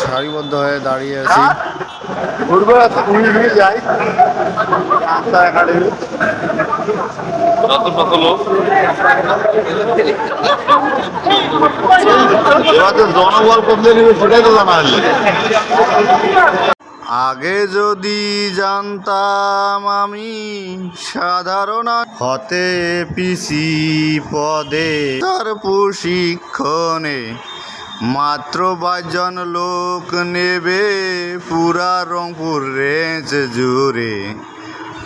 সারিবদ্ধ হয়ে দাঁড়িয়ে আছি ঘুরবে যাই জনবল কমলে নেবে সেটাই তো জানা আগে যদি জানতাম আমি সাধারণ হতে পিসি পদে, তার প্রশিক্ষণে মাত্র বাইজন লোক নেবে পুরা রংপুর রেঞ্জ জুড়ে।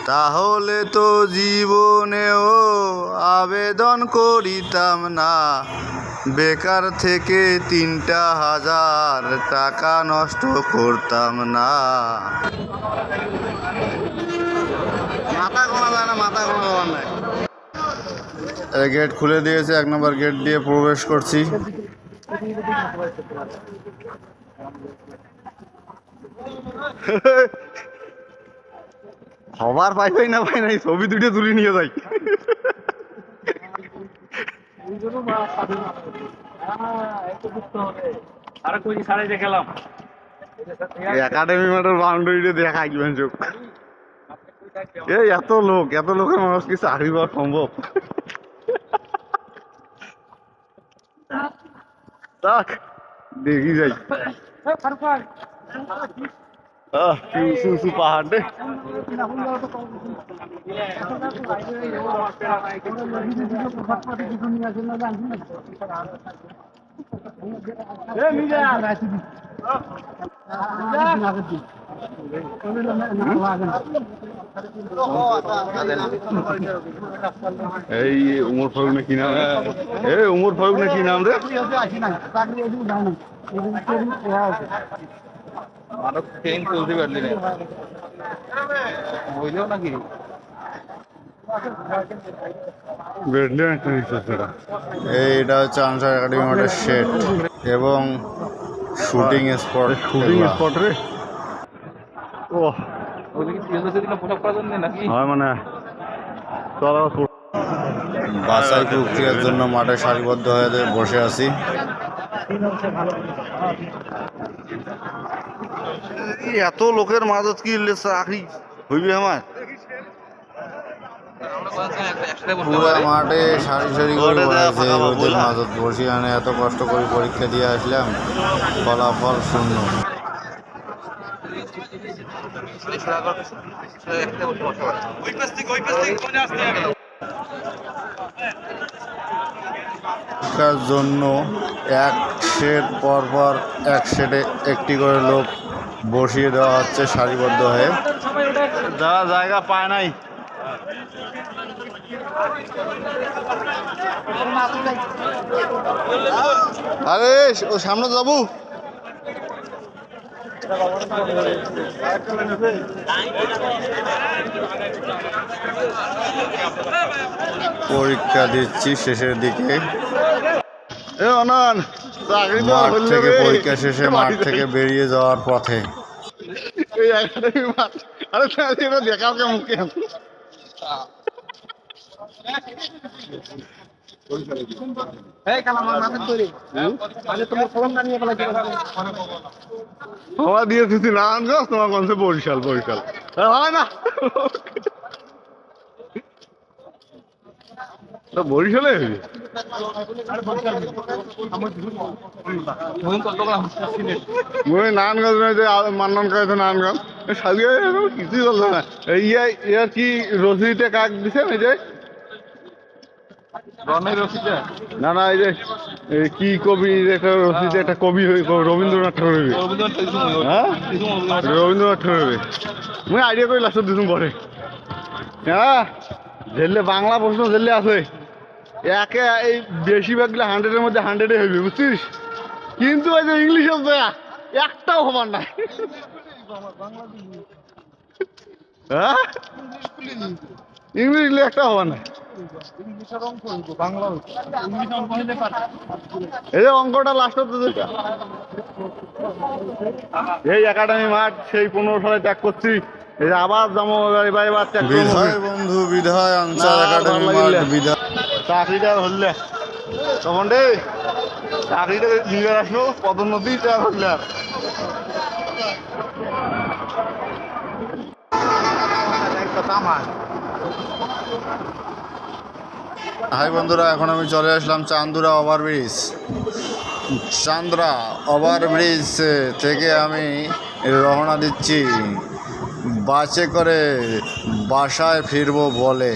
তাহলে তো জীবনেও আবেদন করিতাম না। বেকার থেকে তিনটা হাজার টাকা নষ্ট করতাম না। না গেট খুলে দিয়েছে, এক নম্বর গেট দিয়ে প্রবেশ করছি। হবার পাই পাই না পাই নাই, ছবি দুটো তুলে নিয়ে যাই। আরে কই সাড়ে দেখালাম। একাডেমি মাঠের বাউন্ডারিটা দেখা কিবেন চোখ এই এত লোক এত লোকের মানুষ কি চাকরি পাওয়া সম্ভব? দেখি যাই। কি উঁচু উঁচু পাহাড় রে এই উমর ফারুক না কি নাম রে? এই উমর ফারুক না কি নাম রে মানব ট্রেন চলতে পারলি না বুঝলেও নাকি? এইটা হচ্ছে আনসার একাডেমি মাঠের সেট এবং শুটিং স্পট শুটিং স্পট রে। ও হয় মানে চলো বাসাই প্রক্রিয়ার জন্য মাঠে সারিবদ্ধ হয়ে বসে আছি। এত লোকের মাঝত কি চাকরি হইবে আমার। পুরা মাঠে সারি সারি করে বসেছে রোদের মাঝত বসি আনে এত কষ্ট করে পরীক্ষা দিয়ে আসলাম ফলাফল শূন্য। জন্য এক সেট পর পর এক সেটে একটি করে লোক বসিয়ে দেওয়া হচ্ছে সারিবদ্ধ হয়ে। যারা জায়গা পায় নাই। আরে ও সামনে যাব। পরীক্ষা দিচ্ছি শেষের দিকে। মাঠ থেকে পরীক্ষা শেষে মাঠ থেকে বেরিয়ে যাওয়ার পথে। দেখাও কেমন দিয়ে নারায়ণগঞ্জ তোমার বরিশাল বরিশাল। হয় না। বরিশালে ওই নারায়ণগঞ্জ নয় যে আ- মান্নান করে তো নারায়ণগঞ্জ সাজিয়ে কিছুই চলছে না। ইয়া ইয়ার কি রসিদে কাক দিছে এই যে? না না এই যে কি কবি একটা রসিদে একটা কবি রবীন্দ্রনাথ ঠাকুর হ্যাঁ রবীন্দ্রনাথ ঠাকুর মুই আইডিয়া করে লাস্ট দিন পরে। হ্যাঁ? জেলে বাংলা প্রশ্ন জেলে আছে। একে এই বেশিরভাগগুলো হান্ড্রেডের মধ্যে হান্ড্রেডে হইবে বুঝছিস? কিন্তু ওই যে ইংলিশ আছে একটাও হবার নাই। হ্যাঁ? ইংলিশ একটা হবার নাই। এই যে অঙ্কটা লাস্টত এই একাডেমি মাঠ সেই পনেরো সালে ত্যাগ করছি। এই যে আবার যাব এবার এবার বিধায় বন্ধু বিধায় আনসার একাডেমি মাঠ বিধায় চাকরিটা ধরলে। তখন রে চাকরিটা নিয়ে আসলো, পদোন্নতি আর হলে আর হাই বন্ধুরা, এখন আমি চলে আসলাম চান্দুরা ওভারব্রিজ। চান্দ্রা ওভারব্রিজ থেকে আমি রওনা দিচ্ছি। বাসে করে বাসায় ফিরবো বলে।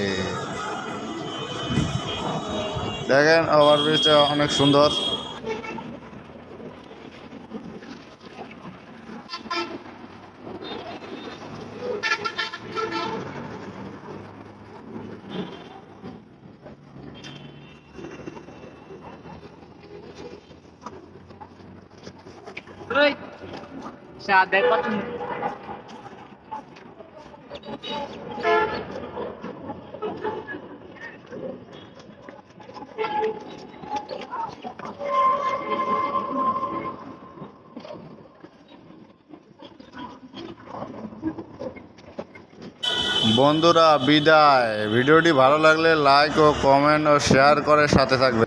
দেখেন ওভারব্রিজটা অনেক সুন্দর। dapat বন্ধুরা বিদায়। ভিডিওটি ভালো লাগলে লাইক ও কমেন্ট ও শেয়ার করে সাথে থাকবে।